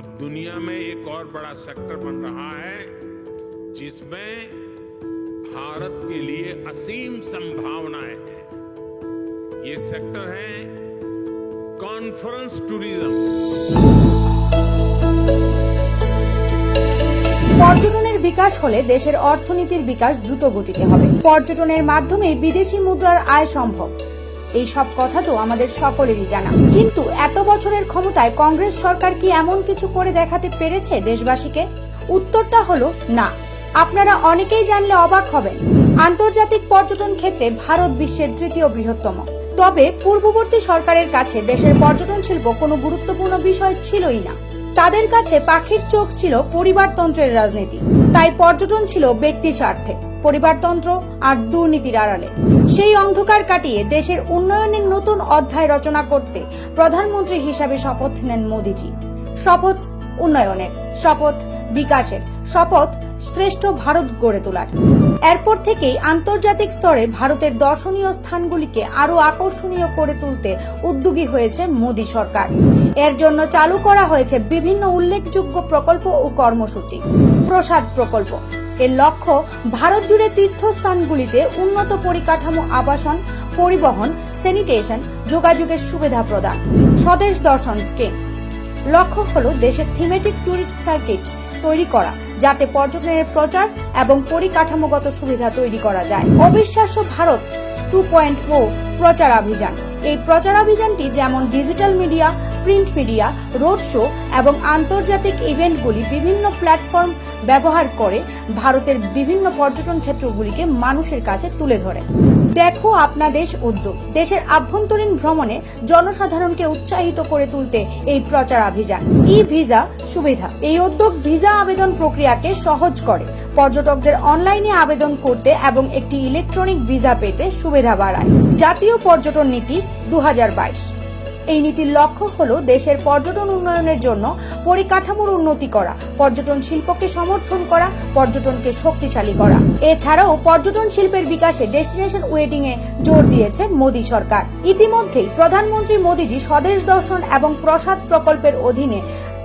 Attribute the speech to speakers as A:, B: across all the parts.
A: अब दुनिया में एक और बड़ा सेक्टर बन रहा है जिसमें भारत के लिए असीम संभावनाएं हैं ये सेक्टर है कॉन्फ्रेंस टूरिज्म
B: পর্যটনের বিকাশ হলে দেশের অর্থনীতির বিকাশ দ্রুত গতিতে হবে পর্যটনের মাধ্যমে বিদেশি মুদ্রার আয় সম্ভব এই সব কথা তো আমাদের সকলেরই জানা। কিন্তু এত বছরের ক্ষমতায় কংগ্রেস সরকার কি এমন কিছু করে দেখাতে পেরেছে দেশবাসীকে? উত্তরটা হলো না। আপনারা অনেকেই জানলে অবাক হবেন। আন্তর্জাতিক পর্যটন ক্ষেত্রে ভারত বিশ্বের তৃতীয় বৃহত্তম। তবে পূর্ববর্তী সরকারের কাছে দেশের পর্যটন শিল্প কোনো গুরুত্বপূর্ণ বিষয় ছিলই না। তাদের কাছে পাখির চোখ ছিল পরিবারতন্ত্রের রাজনীতি। তাই পর্যটন ছিল ব্যক্তি স্বার্থে, পরিবারতন্ত্র আর দুর্নীতির আড়ালে। সেই অন্ধকার কাটিয়ে দেশের উন্নয়নের নতুন অধ্যায় রচনা করতে প্রধানমন্ত্রী হিসাবে শপথ নেন মোদীজি। শপথ উন্নয়নের, শপথ বিকাশের, শপথ শ্রেষ্ঠ ভারত গড়ে তোলার। এরপর থেকেই আন্তর্জাতিক স্তরে ভারতের দর্শনীয় স্থানগুলিকে আরও আকর্ষণীয় করে তুলতে উদ্যোগী হয়েছে মোদী সরকার। এর জন্য চালু করা হয়েছে বিভিন্ন উল্লেখযোগ্য প্রকল্প ও কর্মসূচি। প্রসাদ প্রকল্প। এর লক্ষ্য ভারত জুড়ে তীর্থস্থানগুলিতে উন্নত পরিকাঠামো আবাসন, পরিবহন, স্যানিটেশন, যোগাযোগের সুবিধা প্রদান। স্বদেশ দর্শন স্কিম। লক্ষ্য হল দেশের থিমেটিক ট্যুরিস্ট সার্কিট তৈরি করা, যাতে পর্যটনের প্রচার এবং পরিকাঠামোগত সুবিধা তৈরি করা যায়। অবিশ্বাস্য ভারত টু পয়েন্ট ও প্রচার অভিযান। এই প্রচারাভিযানটি যেমন digital media, print media, road show এবং আন্তর্জাতিক ইভেন্টগুলি বিভিন্ন প্ল্যাটফর্ম ব্যবহার করে ভারতের বিভিন্ন পর্যটন ক্ষেত্রগুলিকে মানুষের কাছে তুলে ধরে। দেখো আপনাদেশ উদ্যোগ। দেশের আভ্যন্তরীণ ভ্রমণে জনসাধারণকে উৎসাহিত করে তুলতে এই প্রচার অভিযান। ই ভিসা সুবিধা। এই উদ্যোগ ভিসা আবেদন প্রক্রিয়াকে সহজ করে। পর্যটকদের অনলাইনে আবেদন করতে এবং একটি ইলেকট্রনিক ভিসা পেতে সুবিধা বাড়ায়। জাতীয় পর্যটন নীতি দু হাজার বাইশ। এই নীতির লক্ষ্য হল দেশের পর্যটন উন্নয়নের জন্য পরিকাঠামোর উন্নতি করা, পর্যটন শিল্পকে সমর্থন করা, পর্যটনকে শক্তিশালী করা। এছাড়াও পর্যটন শিল্পের বিকাশে ডেস্টিনেশন ওয়েটিং এ জোর দিয়েছে মোদী সরকার। ইতিমধ্যেই প্রধানমন্ত্রী মোদীজি স্বদেশ দর্শন এবং প্রসাদ প্রকল্পের অধীনে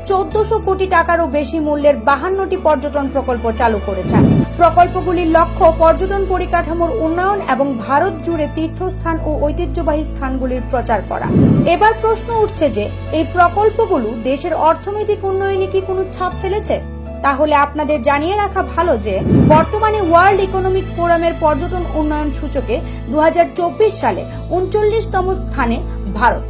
B: চোদ্দশো কোটি টাকারও বেশি মূল্যের বাহান্নটি পর্যটন প্রকল্প চালু করেছেন। প্রকল্পগুলির লক্ষ্য পর্যটন পরিকাঠামোর উন্নয়ন এবং ভারত জুড়ে তীর্থস্থান ও ঐতিহ্যবাহী স্থানগুলির প্রচার করা। এবার প্রশ্ন উঠছে যে, এই প্রকল্পগুলো দেশের অর্থনৈতিক উন্নয়নে কি কোনো ছাপ ফেলেছে? তাহলে আপনাদের জানিয়ে রাখা ভালো যে, বর্তমানে ওয়ার্ল্ড ইকোনমিক ফোরামের পর্যটন উন্নয়ন সূচকে দু হাজার চব্বিশ সালে উনচল্লিশতম স্থানে ভারত।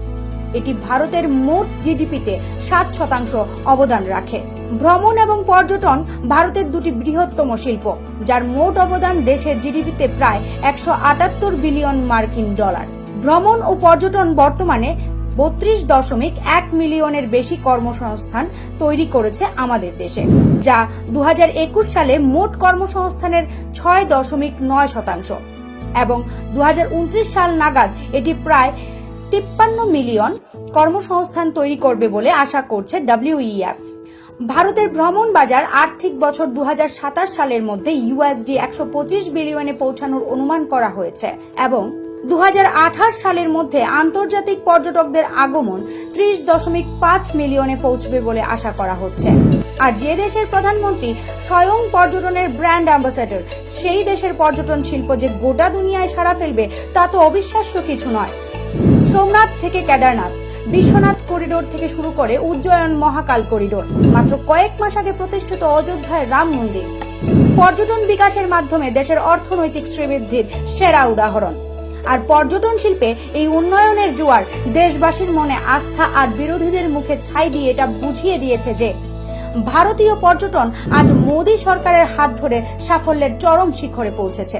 B: এটি ভারতের মোট জিডিপিতে সাত শতাংশ অবদান রাখে। ভ্রমণ এবং পর্যটন ভারতের দুটি বৃহত্তম শিল্প, যার মোট অবদান দেশের জিডিপিতে প্রায় একশো আটাত্তর বিলিয়ন মার্কিন ডলার। ভ্রমণ ও পর্যটন বর্তমানে বত্রিশ দশমিক এক মিলিয়নের বেশি কর্মসংস্থান তৈরি করেছে আমাদের দেশে, যা দুহাজার একুশ সালে মোট কর্মসংস্থানের ছয় দশমিক নয় শতাংশ এবং দু হাজার উনত্রিশ সাল নাগাদ এটি প্রায় তিপ্পান্ন মিলিয়ন কর্মসংস্থান তৈরি করবে বলে আশা করছে ডব্লিউইএফ ভারতের ভ্রমণ বাজার আর্থিক বছর দু হাজার সাতাশ সালের মধ্যে ইউএসডি একশো পঁচিশ বিলিয়নে পৌঁছানোর অনুমান করা হয়েছে এবং দু হাজার আঠাশ সালের মধ্যে আন্তর্জাতিক পর্যটকদের আগমন ত্রিশ দশমিক পাঁচ মিলিয়নে পৌঁছবে বলে আশা করা হচ্ছে। আর যে দেশের প্রধানমন্ত্রী স্বয়ং পর্যটনের ব্র্যান্ড অ্যাম্বাসেডর, সেই দেশের পর্যটন শিল্প যে গোটা দুনিয়ায় সাড়া ফেলবে, তা তো অবিশ্বাস্য কিছু নয়। সোমনাথ থেকে কেদারনাথ। বিশ্বনাথ করিডোর থেকে শুরু করে উজ্জয়ন মহাকাল করিডোর, মাত্র কয়েক মাস আগে প্রতিষ্ঠিত অযোধ্যায় রাম মন্দির। পর্যটন বিকাশের মাধ্যমে দেশের অর্থনৈতিক শ্রীবৃদ্ধির সেরা উদাহরণ। আর পর্যটন শিল্পে এই উন্নয়নের জোয়ার দেশবাসীর মনে আস্থা আর বিরোধীদের মুখে ছাই দিয়ে এটা বুঝিয়ে দিয়েছে যে, ভারতীয় পর্যটন আজ মোদী সরকারের হাত ধরে সাফল্যের চরম শিখরে পৌঁছেছে।